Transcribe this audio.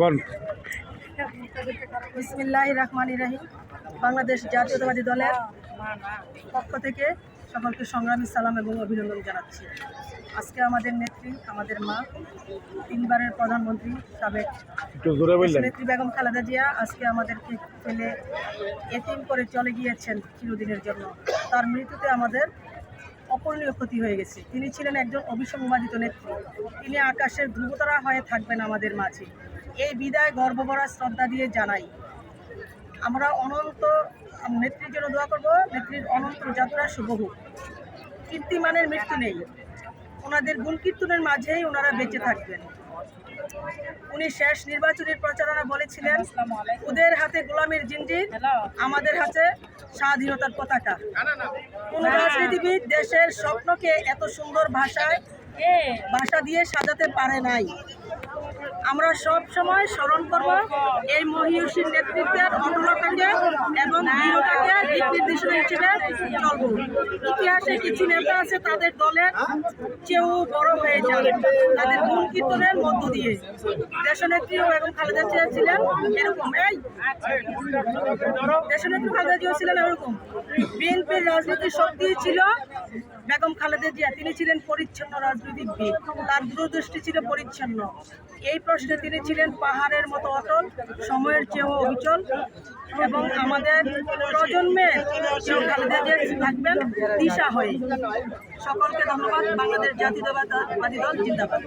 কোন বিসমিল্লাহ রহমান রাহিম। বাংলাদেশ জাতীয়তাবাদী দলের পক্ষ থেকে সকলকে সংগ্রামী সালাম এবং অভিনন্দন জানাচ্ছি। আজকে আমাদের নেত্রী আমাদের মা তিনবারের প্রধানমন্ত্রী সাবেক নেত্রী বেগম খালেদা জিয়া আজকে আমাদেরকে ফেলে এতিম করে চলে গিয়েছেন চিরদিনের জন্য। তার মৃত্যুতে আমাদের অপূরণীয় ক্ষতি হয়ে গেছে। তিনি ছিলেন একজন অবিসংবাদিত নেত্রী। তিনি আকাশের ধ্রুবতারা হয়ে থাকবেন আমাদের মাঝে। এই বিদায় গর্বভরা শ্রদ্ধা দিয়ে জানাই। আমরা অনন্ত নেত্রীর জন্য দোয়া করব। নেত্রীর অনন্ত যাত্রা শুভ হোক। কীর্তিমানের মৃত্যু নেই। ওনাদের গুণ কীর্তনের মাঝেই ওনারা বেঁচে থাকবেন। উনি শেষ নির্বাচনের প্রচারণা বলেছিলেন ওদের হাতে গোলামের জিঞ্জির আমাদের হাতে স্বাধীনতার পতাকা। কোন রাজনীতিবিদ দেশের স্বপ্নকে এত সুন্দর ভাষায় ভাষা দিয়ে সাজাতে পারে নাই। আমরা সব সময় স্মরণ করব এই মহিষীর নেতৃত্বের অটলতাকে এবং দৃঢ়তাকে দিক নির্দেশনা হিসেবে চলব। ইতিহাসে কিছু নেতা আছে, তাদের দলের চেয়েও বড় হয়ে যান। তাদের গুণ কীর্তনের মধ্য দিয়ে দেশনেত্রীও এবং খালেদা জিয়া ছিলেন এরকম। এই, দেশনেত্রী খালেদা জিয়া ছিলেন এরকম। বিএনপির রাজনীতির শক্তি ছিল জিয়া তিনি ছিলেন পরিচ্ছন্ন রাজনীতিবিদ তার দূরদৃষ্টি ছিল পরিচ্ছন্ন। এই প্রশ্নে তিনি ছিলেন পাহাড়ের মতো অটল, সময়ের চেয়েও অবিচল এবং আমাদের প্রজন্মের থাকবেন দিশা হয়ে। সকলকে ধন্যবাদ। বাংলাদেশ জাতীয়তাবাদী দল জিন্দাবাদ।